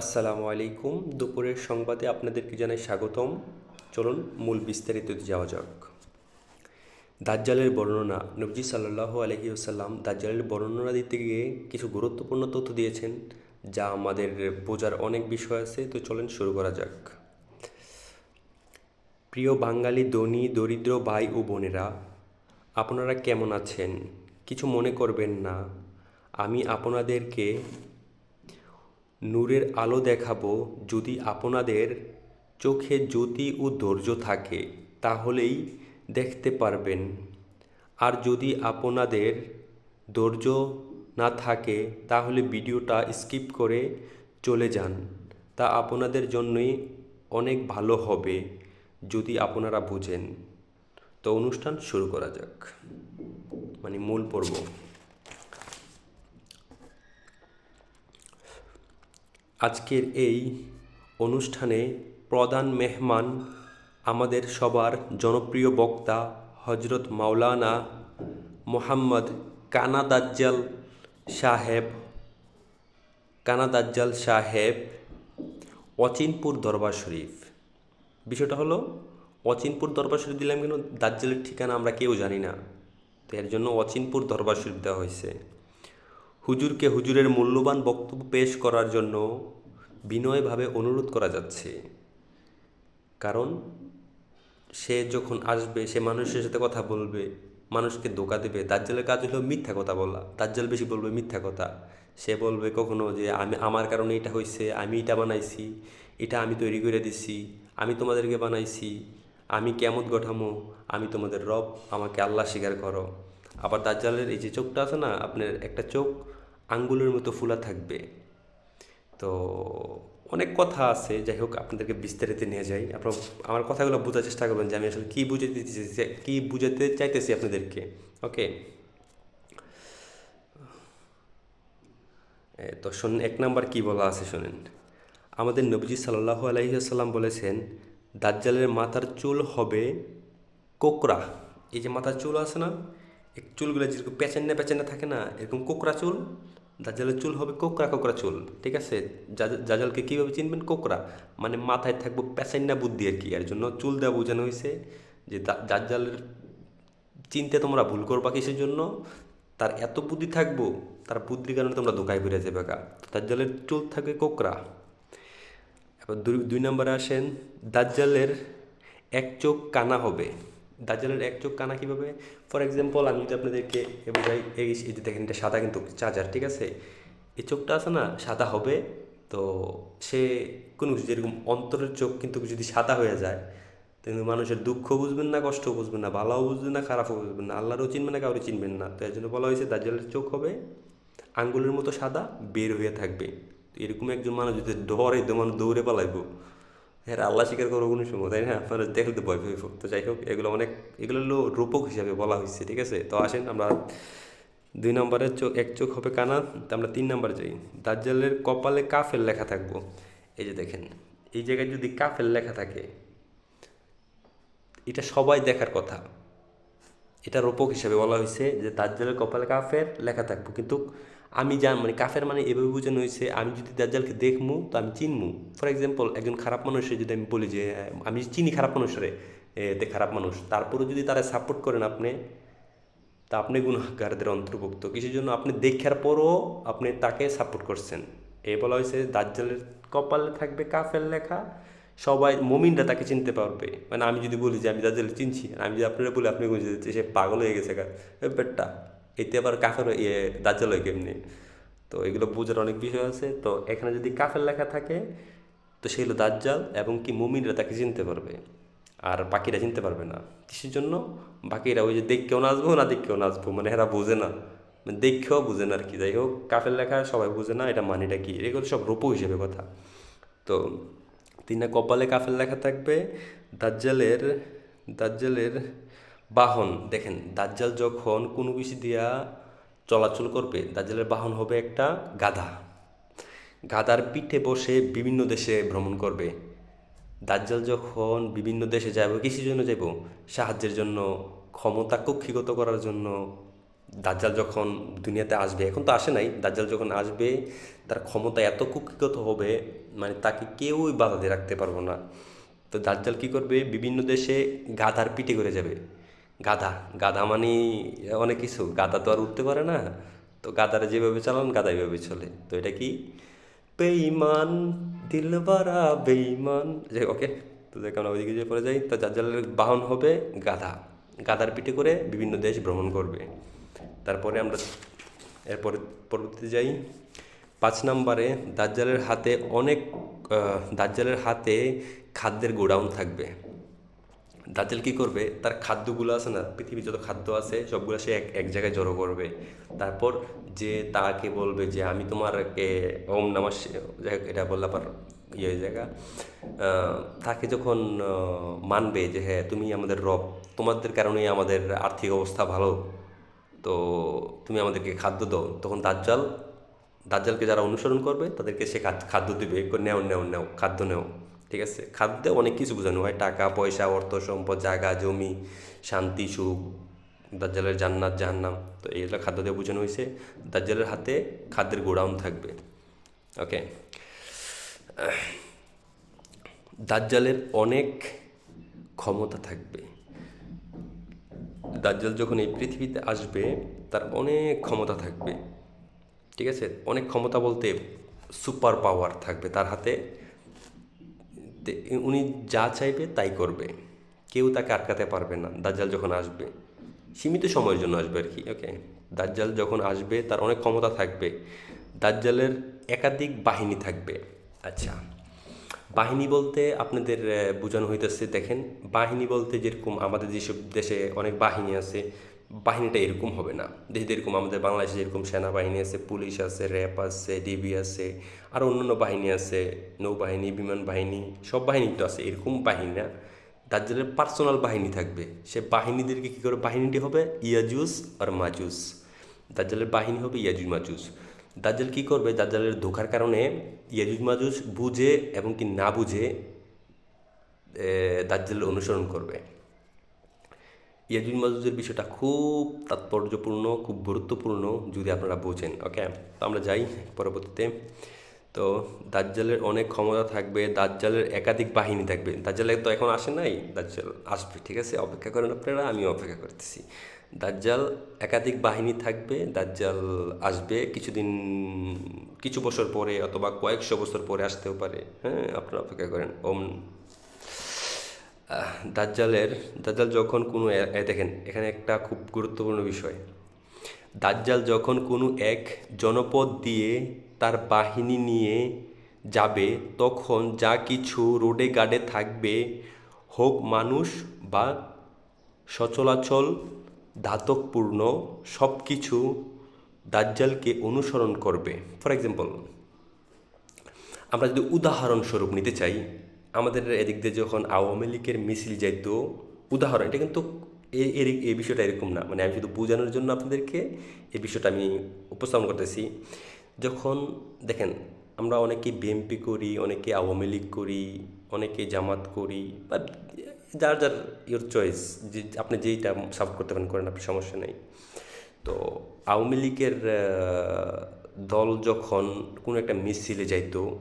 আসসালামু আলাইকুম। দুপুরের সংবাদে আপনাদেরকে জানাই স্বাগতম। চলুন মূল বিস্তারিত যাওয়া যাক। দাজ্জালের বর্ণনা। নবজি সাল্লাহ আলহি আসাল্লাম দাজ্জালের বর্ণনা দিতে গিয়ে কিছু গুরুত্বপূর্ণ তথ্য দিয়েছেন, যা আমাদের বোঝার অনেক বিষয় আছে। তো চলেন শুরু করা যাক। প্রিয় বাঙালি ধনী, দরিদ্র ভাই ও বোনেরা, আপনারা কেমন আছেন? কিছু মনে করবেন না। আমি আপনাদেরকে নূরের আলো দেখাবো যদি আপনাদের চোখে জ্যোতি ও ধৈর্য থাকে, তাহলেই দেখতে পারবেন। আর যদি আপনাদের ধৈর্য না থাকে, তাহলে ভিডিওটা স্কিপ করে চলে যান। তা আপনাদের জন্যই অনেক ভালো হবে, যদি আপনারা বুঝেন। তো অনুষ্ঠান শুরু করা যাক। মানে মূল পর্ব। আজকের এই অনুষ্ঠানে প্রধান মেহমান আমাদের সবার জনপ্রিয় বক্তা হজরত মাওলানা মোহাম্মদ কানাদাজ্জাল সাহেব। কানাদাজ্জাল সাহেব, অচিনপুর দরবার শরীফ। বিষয়টা হলো, অচিনপুর দরবার শরীফ দিলাম কেন? দাজ্জালের ঠিকানা আমরা কেউ জানি না। তো এর জন্য অচিনপুর দরবার শরীফ দেওয়া হয়েছে। হুজুরকে হুজুরের মূল্যবান বক্তব্য পেশ করার জন্য বিনয়ভাবে অনুরোধ করা যাচ্ছে। কারণ সে যখন আসবে, সে মানুষের সাথে কথা বলবে, মানুষকে ধোকা দেবে। দাজ্জালের কাজ হলো মিথ্যা কথা বলা। দাজ্জাল বেশি বলবে মিথ্যা কথা। সে বলবে কখনো যে, আমি, আমার কারণে এটা হয়েছে আমি এটা বানাইছি, এটা আমি তৈরি করে দিছি, আমি তোমাদেরকে বানাইছি, আমি কেমত গঠামো, আমি তোমাদের রব, আমাকে আল্লাহ স্বীকার করো। আবার দাজ্জালের এই যে চোখটা আছে না, আপনার একটা চোখ আঙ্গুলের মতো ফুলা থাকবে। তো অনেক কথা আছে, যাই হোক আপনাদেরকে বিস্তারিত নিয়ে যাই। আপনার, আমার কথাগুলো বোঝার চেষ্টা করবেন যে আমি আসলে কী বুঝাতে কী বুঝাতে চাইতেছি আপনাদেরকে। ওকে? তো শোনেন, এক নাম্বার কি বলা আছে শোনেন। আমাদের নবজি সাল্লাহ আলহিহাল্লাম বলেছেন, দাজ্জালের মাথার চুল হবে কোকরা এই যে মাথার চুল আছে না চুলগুলো যেরকম পেঁচান্না পেঁচান্না থাকে না, এরকম কোকরা চুল, দাজ্জালের চুল হবে কোকরা কোকরা চুল, ঠিক আছে? জাজালকে কীভাবে চিনবেন? কোকরা মানে মাথায় থাকব পেঁচান্না বুদ্ধি আর কি এর জন্য চুল দেওয়া বোঝানো হয়েছে যে দাজ্জালের চিনতে তোমরা ভুল করবা কিসের জন্য? তার এত বুদ্ধি থাকব, তার বুদ্ধির কারণে তোমরা দোকায় বেড়ে যাবে গা। দাজ্জালের চুল থাকবে কোকরা এবার দুই দুই নম্বরে আসেন, দাজ্জালের এক চোখ কানা হবে। দাজ্জালের এক চোখ কানা কীভাবে? ফর এক্সাম্পল আমি যদি আপনাদেরকে বোঝাই এই যে দেখেন, এটা সাদা কিন্তু চার্জার, ঠিক আছে? এই চোখটা আছে না, সাদা হবে, তো সে কোনো কিছু, যেরকম অন্তরের চোখ কিন্তু যদি সাদা হয়ে যায়, কিন্তু মানুষের দুঃখ বুঝবেন না কষ্ট বুঝবেন না ভালোও বুঝবেন না, খারাপও বুঝবেন না আল্লাহরও চিনবেন না কাউরে চিনবেন না। তো এর জন্য বলা হয়েছে দাজ্জালের চোখ হবে আঙ্গুলের মতো সাদা, বের হয়ে থাকবে। এরকম একজন মানুষ যদি ডরে মানুষ দৌড়ে পালাইব হ্যাঁ আল্লাহ স্বীকার করব কোনো সময়, তাই না? আপনারা দেখলে ভয় পাইব তো যাই হোক, এগুলো অনেক, এগুলো হলো রূপক হিসাবে বলা হয়েছে, ঠিক আছে? তো আসেন, আমরা দুই নম্বরের চোখ এক চোখ হবে কানা, তো আমরা তিন নম্বরে যাই। দাজ্জালের কপালে কাফের লেখা থাকব। এই যে দেখেন, এই জায়গায় যদি কাফের লেখা থাকে, এটা সবাই দেখার কথা। এটা রূপক হিসাবে বলা হয়েছে যে, দাজ্জালের কপালে কাফের লেখা থাকব। কিন্তু আমি জান মানে কাফের মানে এভাবে বোঝানো হয়েছে, আমি যদি দাজ্জালকে দেখমু, তো আমি চিনমু। ফর এক্সাম্পল একজন খারাপ মানুষের যদি আমি বলি যে, আমি চিনি খারাপ মানুষরে এতে খারাপ মানুষ, তারপরেও যদি তারা সাপোর্ট করেন আপনি, তা আপনি গুণাগারদের অন্তর্ভুক্ত। কিছুর জন্য? আপনি দেখার পরও আপনি তাকে সাপোর্ট করছেন। এ বলা হয়েছে, দাজ্জালের কপালে থাকবে কাফের লেখা, সবাই মমিনরা তাকে চিনতে পারবে। মানে আমি যদি বলি যে, আমি দাজ্জাল চিনছি আমি যদি আপনারা বলি, আপনি সে পাগল হয়ে গেছে ব্যাপারটা এতে আবার কাফের ইয়ে দাজ্জাল হয় কেমনি? তো এগুলো বোঝার অনেক বিষয় আছে। তো এখানে যদি কাফের লেখা থাকে, তো সেগুলো দাজ্জাল এবং কি মুমিনরা তাকে চিনতে পারবে। আর বাকিরা চিনতে পারবে না। কিসের জন্য? বাকিরা ওই যে দেখকেও নাচবো না দেখকেও নাচবো মানে এরা বোঝে না। মানে দেখেও বুঝে না আর কি যাই হোক, কাফের লেখা সবাই বুঝে না, এটা মানিটা কি? এগুলো সব রূপ হিসেবে কথা। তো তিনা কপালে কাফের লেখা থাকবে, দাজ্জালের দাজ্জালের বাহন, দেখেন দাজ্জাল যখন কোনো কিছু দিয়া চলাচল করবে, দাজ্জালের বাহন হবে একটা গাধা। গাধার পিঠে বসে বিভিন্ন দেশে ভ্রমণ করবে। দাজ্জাল যখন বিভিন্ন দেশে যাব কিসের জন্য যাব সাহায্যের জন্য, ক্ষমতা কক্ষিগত করার জন্য, দাজ্জাল যখন দুনিয়াতে আসবে, এখন তো আসে নাই, দাজ্জাল যখন আসবে, তার ক্ষমতা এত কুক্ষিগত হবে মানে তাকে কেউই বাধা দিয়ে রাখতে পারব না। তো দাজ্জাল কী করবে, বিভিন্ন দেশে গাধার পিঠে করে যাবে। গাধা। গাধা মানে অনেক কিছু। গাধা তো আর উঠতে পারে না। তো গাধারা যেভাবে চালান, গাধা এইভাবে চলে। তো এটা কি? বেইমান দিলবারা বেইমান যে ওকে। তো দেখ আমরা ওইদিকে যে পরে যাই। তো দাজ্জালের বাহন হবে গাধা। গাধার পিঠে করে বিভিন্ন দেশ ভ্রমণ করবে। তারপরে আমরা এরপরে পরবর্তীতে যাই। পাঁচ নম্বরে দাজ্জালের হাতে অনেক দাজ্জালের হাতে খাদ্যের গোডাউন থাকবে। দাজ্জাল কী করবে? তার খাদ্যগুলো আছে না, পৃথিবীর যত খাদ্য আছে, সবগুলো সে এক এক জায়গায় জড়ো করবে। তারপর যে তাকে বলবে যে, আমি তোমারকে ওম নামাজ এটা বললাম আবার ইয়ে জায়গা তাকে যখন মানবে যে হ্যাঁ তুমি আমাদের রব, তোমাদের কারণেই আমাদের আর্থিক অবস্থা ভালো, তো তুমি আমাদেরকে খাদ্য দাও। তখন দাজ্জাল, দাজ্জালকে যারা অনুসরণ করবে, তাদেরকে সে খাদ্য দিবে কো নেও নেও নেও, খাদ্য নেও। ঠিক আছে? খাদ্যে অনেক কিছু বোঝানো হয়। টাকা, পয়সা, অর্থ, সম্পদ, জায়গা, জমি, শান্তি, সুখ, দাজ্জালের জান্নাত, জাহান্নাম। তো এইগুলো খাদ্য দিয়ে বোঝানো হয়েছে। দাজ্জালের হাতে খাদ্যের গোডাউন থাকবে। ওকে দাজ্জালের অনেক ক্ষমতা থাকবে। দাজ্জাল যখন এই পৃথিবীতে আসবে, তার অনেক ক্ষমতা থাকবে। ঠিক আছে? অনেক ক্ষমতা বলতে সুপার পাওয়ার থাকবে তার হাতে। উনি যা চাইবে তাই করবে। কেউ তাকে আটকাতে পারবে না, দাজ্জাল যখন আসবে। সীমিত সময়ের জন্য আসবে আর কি ওকে দাজ্জাল যখন আসবে, তার অনেক ক্ষমতা থাকবে। দাজ্জালের একাধিক বাহিনী থাকবে। আচ্ছা বাহিনী বলতে আপনাদের বোঝানো হইতেছে, দেখেন। বাহিনী বলতে যেরকম আমাদের যেসব দেশে অনেক বাহিনী আছে বাহিনীটা এরকম হবে না। দেশে এরকম আমাদের বাংলাদেশে যেরকম সেনাবাহিনী আছে পুলিশ আছে র্যাব আছে ডিবি আছে আর অন্যান্য বাহিনী আছে নৌবাহিনী বিমান বাহিনী সব বাহিনী তো আছে এরকম বাহিনী না। দাজ্জালের পার্সোনাল বাহিনী থাকবে। সে বাহিনীদেরকে কী করে? বাহিনীটি হবে ইয়াজুস আর মাজুস। দাজ্জালের বাহিনী হবে ইয়াজুজ মাজুস। দাজ্জাল কী করবে? দাজ্জালের ধোকার কারণে ইয়াজুজ মাজুস বুঝে এবং কি না বুঝে এ, অনুসরণ করবে। ইয়াজুজ মাজুজের বিষয়টা খুব তাৎপর্যপূর্ণ, খুব গুরুত্বপূর্ণ যদি আপনারা বোঝেন ওকে তো আমরা যাই পরবর্তীতে। তো দাজ্জালের অনেক ক্ষমতা থাকবে, দাজ্জালের একাধিক বাহিনী থাকবে। দাজ্জালের তো এখন আসে নাই, দাজ্জাল আসবে, ঠিক আছে? অপেক্ষা করেন আপনারা আমি অপেক্ষা করতেছি। দাজ্জাল একাধিক বাহিনী থাকবে, দাজ্জাল আসবে কিছুদিন, কিছু বছর পরে অথবা কয়েকশো বছর পরে আসতেও পারে হ্যাঁ? আপনারা অপেক্ষা করেন, ওম দাজ্জালের, দাজ্জাল যখন কোনো দেখেন, এখানে একটা খুব গুরুত্বপূর্ণ বিষয়। দাজ্জাল যখন কোনো এক জনপদ দিয়ে তার বাহিনী নিয়ে যাবে, তখন যা কিছু রোডে গাডে থাকবে, হোক মানুষ বা সচলাচল, ধাতকপূর্ণ সব কিছু দাজ্জালকে অনুসরণ করবে। ফর এক্সাম্পল আমরা যদি উদাহরণস্বরূপ নিতে চাই আমাদের এদিক দিয়ে যখন আওয়ামী লীগের মিছিল যাইত, উদাহরণ, এটা কিন্তু এ- এর এই বিষয়টা এরকম না। মানে আমি শুধু বোঝানোর জন্য আপনাদেরকে এই বিষয়টা আমি উপস্থাপন করতেছি। যখন দেখেন, আমরা অনেকে বিএমপি করি, অনেকে আওয়ামী লীগ করি, অনেকে জামাত করি বা যার যার ইয়োর চয়েস যে, আপনি যেইটা সাপোর্ট করতে পারেন, করেন আপনার সমস্যা নেই। তো আওয়ামী লীগের দল যখন কোনো একটা মিছিলে যাইতো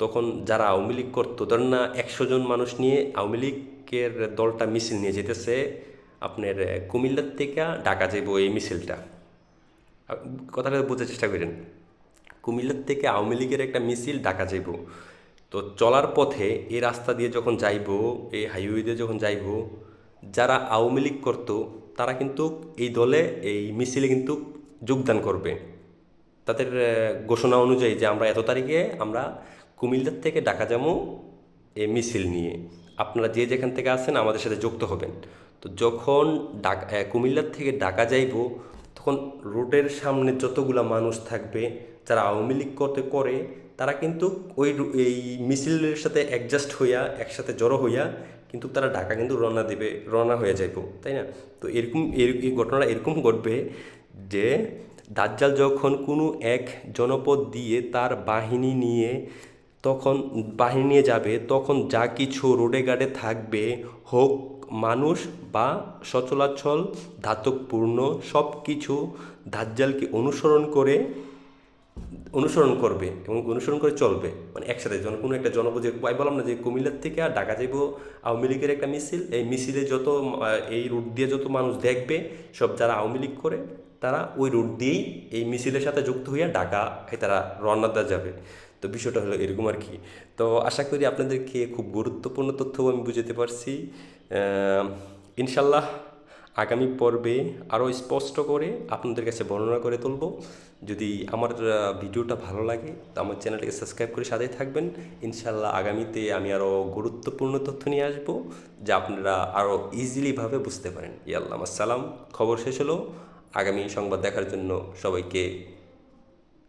তখন যারা আওয়ামী লীগ করতো, ধরেন না একশো জন মানুষ নিয়ে আওয়ামী লীগের দলটা মিছিল নিয়ে যেতেছে, আপনার কুমিল্লার থেকে ঢাকা যাইব এই মিছিলটা। কথাটা বোঝার চেষ্টা করেন। কুমিল্লার থেকে আওয়ামী লীগের একটা মিছিল ঢাকা যাইব। তো চলার পথে এই রাস্তা দিয়ে যখন যাইব, এই হাইওয়ে দিয়ে যখন যাইব, যারা আওয়ামী লীগ করতো, তারা কিন্তু এই দলে এই মিছিলে কিন্তু যোগদান করবে। তাদের ঘোষণা অনুযায়ী যে আমরা এত তারিখে আমরা কুমিল্লার থেকে ঢাকা যাব এ মিছিল নিয়ে। আপনারা যে যেখান থেকে আসেন আমাদের সাথে যুক্ত হবেন। তো যখন ডাক কুমিল্লার থেকে ঢাকা যাইব, তখন রোডের সামনে যতগুলা মানুষ থাকবে, যারা আওয়ামী লীগ করতে করে, তারা কিন্তু ওই এই মিছিলের সাথে অ্যাডজাস্ট হইয়া, একসাথে জড়ো হইয়া, কিন্তু তারা ঢাকা কিন্তু রওনা দেবে, রওনা হয়ে যাইব, তাই না? তো এরকম, এর, এই ঘটনাটা এরকম ঘটবে যে, দাজ্জাল যখন কোনো এক জনপদ দিয়ে তার বাহিনী নিয়ে তখন বাহিনী নিয়ে যাবে, তখন যা কিছু রোডে গাডে থাকবে, হোক মানুষ বা সচলাচল, ধাতবপূর্ণ সব কিছু দাজ্জালকে অনুসরণ করে, অনুসরণ করবে এবং অনুসরণ করে চলবে মানে একসাথে। যেন কোনো একটা জনপদে আমি বললাম না যে কুমিল্লার থেকে আর ঢাকা যাইব আওয়ামী লীগের একটা মিছিল, এই মিছিলে যত, এই রুট দিয়ে যত মানুষ দেখবে, সব যারা আওয়ামী লীগ করে, তারা ওই রুট দিয়েই এই মিছিলের সাথে যুক্ত হইয়া ঢাকা তারা রওনা যাবে। তো বিষয়টা হলো এরকম আর কি। তো আশা করি আপনাদেরকে খুব গুরুত্বপূর্ণ তথ্য আমি বুঝাতে পারছি। ইনশাল্লাহ আগামী পর্বে আরও স্পষ্ট করে আপনাদের কাছে বর্ণনা করে তুলব। যদি আমার ভিডিওটা ভালো লাগে, তো আমার চ্যানেলটাকে সাবস্ক্রাইব করে সাথে থাকবেন। ইনশাল্লাহ আগামীতে আমি আরও গুরুত্বপূর্ণ তথ্য নিয়ে আসব, যা আপনারা আরও ইজিলিভাবে বুঝতে পারেন। ইয়াল্লাম আসসালাম খবর শেষ হলো। আগামী সংবাদ দেখার জন্য সবাইকে